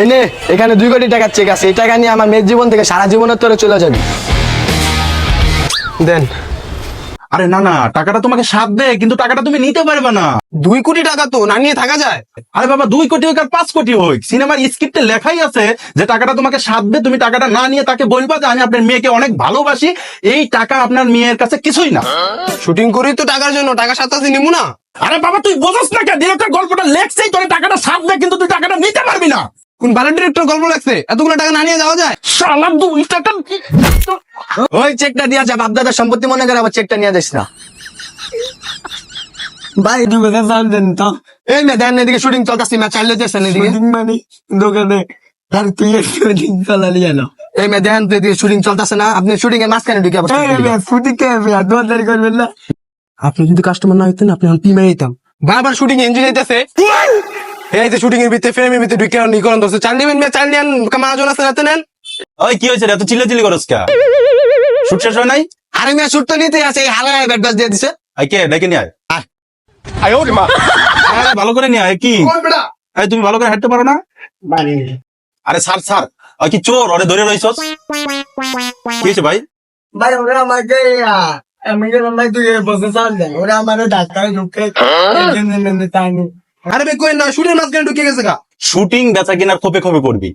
এই নে এখানে দুই কোটি টাকার চেক আছে। এই টাকা নিয়ে আমার মেয়ের জীবন থেকে সারা জীবনের তোরে চলে যাবে। দেন। আরে না না টাকাটা তোমাকে সাথ দে কিন্তু টাকাটা তুমি নিতে পারবে না। দুই কোটি টাকা তো না নিয়ে থাকা যায়? আরে বাবা দুই কোটি হোক আর পাঁচ কোটি হোক। সিনেমার স্ক্রিপ্টে লেখাই আছে যে টাকাটা তোমাকে সাধবে তুমি টাকাটা না নিয়ে তাকে বলবা যে আমি আপনার মেয়েকে অনেক ভালোবাসি। এই টাকা আপনার মেয়ের কাছে কিছুই না। শুটিং করি তো টাকার জন্য টাকা সাতাশি নিবো না? আরে বাবা তুই বোঝাস না কেন? ডিরেক্টর গল্পটা লেখছেই তোর টাকাটা সাধবে কিন্তু তুই টাকাটা নিতে পারবি না। কোন ভালো ডিরেক্টর গল্প লাগছে এতগুলো টাকা না নিয়ে যাওয়া যায়? শালা দুই টাকা ওই চেকটা দিয়া যা বাপদাদার সম্পত্তি মনে করে আবার চেকটা নিয়ে যাস না। ভাই দোকানে চাল দেন তো? এই মেয়ে দেন এদিকে শুটিং চলতেছি ম্যাচ চালিয়ে যাচ্ছেন এদিকে। শুটিং মানে? দোকানে। তার তুই শুটিং চালালি এই মেয়ে দেন তো এদিকে শুটিং চলতেছে না আপনি শুটিং এর মাঝখানে ঢুকে শুটিং কে দোয়াদারি করবেন না? আপনি যদি কাস্টমার না হইতেন আপনি পি মেরে দিতাম বারবার শুটিং এনজয় হইতেছে। এই যে শুটিং এর ভিতরে ফ্রেমের ভিতরে ঢুকে নি করেন দোস্ত। চাল নিবেন মেয়ে চাল নিয়েন মাহাজন আছে রাতে নেন। ওই কি হয়েছে এত চিল্লা চিল্লি করস কে? শুট শেষ হয় নাই? আরে মেয়ে শুট তো নিতে আছে হালা ব্যাট বাস দিয়ে দিছে। আই কে ডেকে নিয়ে আয়। আয়। ওরে মা। আরে ভালো করে নিয়ে আয় কি? এই তুমি ভালো করে হাঁটতে পারো না? মানে আরে স্যার স্যার ওই কি চোর ওরে ধরে রইছস। কি হয়েছে ভাই? ভাই ওরা আমাকে আমি তুই বসে চাল দেন ওরা আমার ডাক্তার ঢুকে তাইনি আরে বে কই না শুটিং মাঝখানে ঢুকে গেছে গা শুটিং বেচা কিনার খোপে খোপে করবি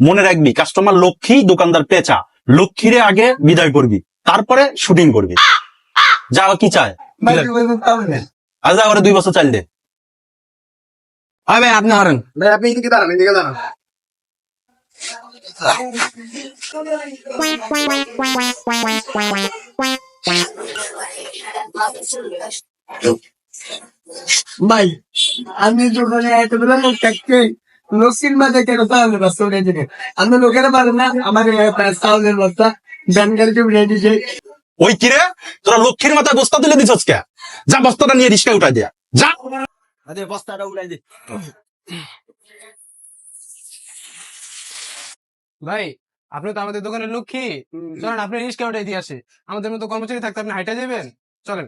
মনে রাখবি কাস্টমার লক্ষ্মী দোকানদার পেঁচা লক্ষ্মীরে আগে বিদায় করবি তারপরে শুটিং করবি যা কি চায় আজ যা ওরে দুই বছর চাল দে আরে ভাই আপনি হারেন ভাই আপনি এদিকে দাঁড়ান এদিকে দাঁড়ান ভাই আমি যখন এতগুলো লোক থাকতে লোকের মাঝে কেন তাহলে বাস করে দিবে আমি লোকেরা পারে না আমার চাউলের বস্তা। গাড়িতে উঠে দিছে ওই কিরে তোরা লক্ষ্মীর মাথায় বস্তা তুলে দিছস কে যা বস্তাটা নিয়ে রিস্কায় উঠাই দিয়া যা। আরে বস্তাটা উড়াই দে। ভাই আপনি তো আমাদের দোকানের লক্ষ্মী। চলেন আপনি রিস্কা উঠাই দিয়ে আসে। আমাদের মতো কর্মচারী থাকতে আপনি হাইটা যাবেন? চলেন।